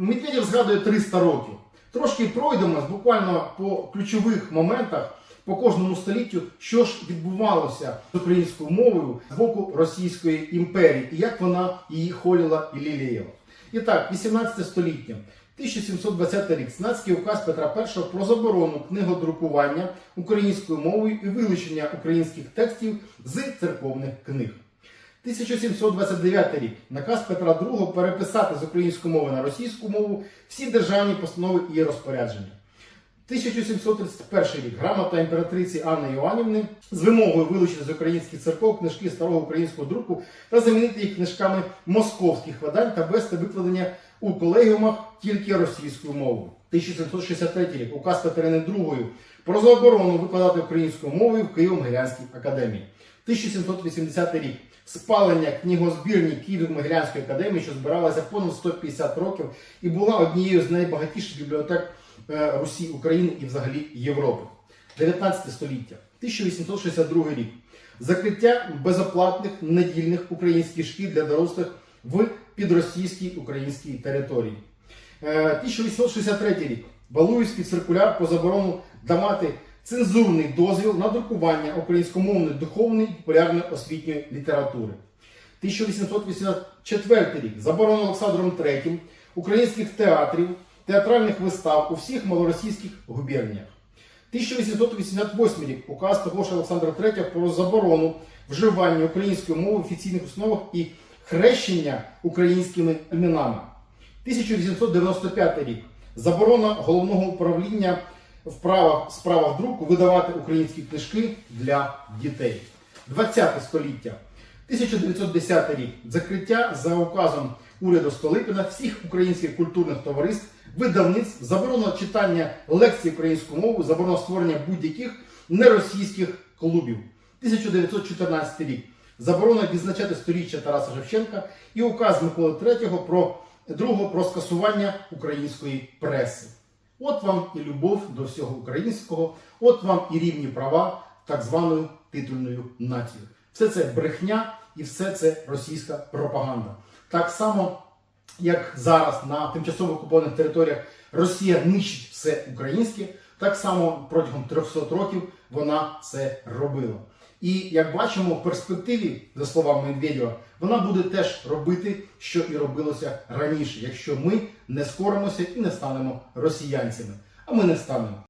Медведєв згадує 300 років. Трошки пройдемось буквально по ключових моментах по кожному століттю, що ж відбувалося з українською мовою з боку Російської імперії і як вона її холіла і ліліяла. І так, 18 століття. 1720 рік Сенатський указ Петра І про заборону книгодрукування українською мовою і вилучення українських текстів з церковних книг. 1729 рік наказ Петра II переписати з української мови на російську мову всі державні постанови і розпорядження. 1731 рік грамота імператриці Анни Іоанівни з вимогою вилучити з українських церков книжки старого українського друку та замінити їх книжками московських видань та вести викладення у колегіумах тільки російською мовою. 1763 рік указ Катерини II про заборону викладати українською мовою в Києво-Могилянській академії. 1780 рік спалення книгозбірні Києво-Могилянської академії, що збиралася понад 150 років і була однією з найбагатіших бібліотек е, Русі, України і взагалі Європи. 19 століття, 1862 рік. Закриття безоплатних недільних українських шкіл для дорослих в підросійській українській території. Е, 1863 рік. Валуївський циркуляр по заборону давати цензурний дозвіл на друкування українськомовної духовної популярної освітньої літератури. 1884 рік. Заборона Олександром III українських театрів, театральних вистав у всіх малоросійських губерніях. 1888 рік. Указ того ж Олександра III про заборону вживання української мови в офіційних основах і хрещення українськими іменами. 1895 рік. Заборона головного управління в правах, справах друку видавати українські книжки для дітей. 20 століття. 1910 рік. Закриття за указом уряду Столипіна всіх українських культурних товариств, видавництв, заборона читання лекцій українською мовою, заборона створення будь-яких неросійських клубів. 1914 рік. Заборона відзначати сторіччя Тараса Шевченка і указ Миколи III про другого про скасування української преси. От вам і любов до всього українського, от вам і рівні права так званою титульною нацією. Все це брехня і все це російська пропаганда. Так само, як зараз на тимчасово окупованих територіях Росія нищить все українське, так само протягом 300 років вона це робила. І як бачимо, в перспективі, за словами Медведєва, вона буде теж робити, що і робилося раніше, якщо ми не скоримося і не станемо росіянцями. А ми не станемо.